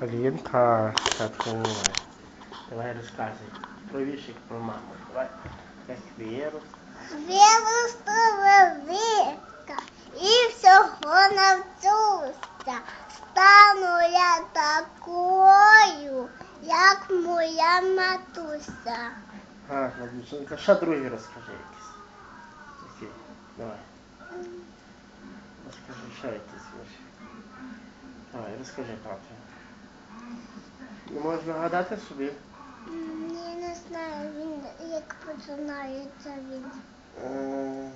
Алінка, татуй. Давай розказуй. Про віршик про маму. Давай. Як вірус. Виросту велика і всього навчуся. Стану я такою, як моя матуся. Гарна дівчинка. Ще другий розкажи якийсь. Який? Давай. Розкажи ще якийсь віршик. Давай, розкажи, тато. Не можеш нагадати собі? Я не знаю, він як починається він. Е,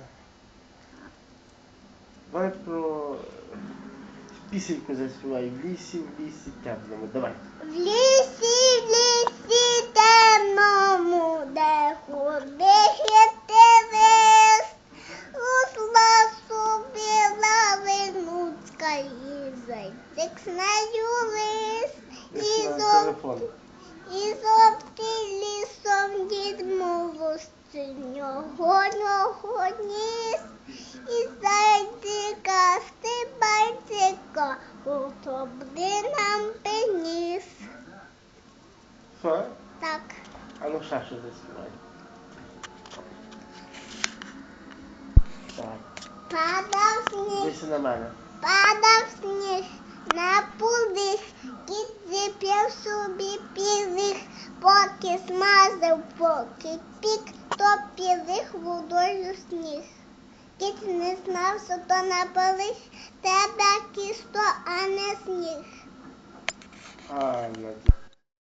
Давай про пісеньку заспівай. В лісі, в лісі темному. Давай. В лісі, в лісі темному, де ходить з нею лис. І зов- і зовсім лісом дід мовости нього нього ніс. І зайчика стибайчика, хто буде нам приніс. Що? Так. А ну ще що заспівай. Давай. Падав сніг, Дивися на мене. Падав сніг, на пудих, кіт зіп'яв собі пілих, поки смазав, поки пік, то пілих водою сніг. Кіт не знав, що то напалих, тебе кісто, а не сніг.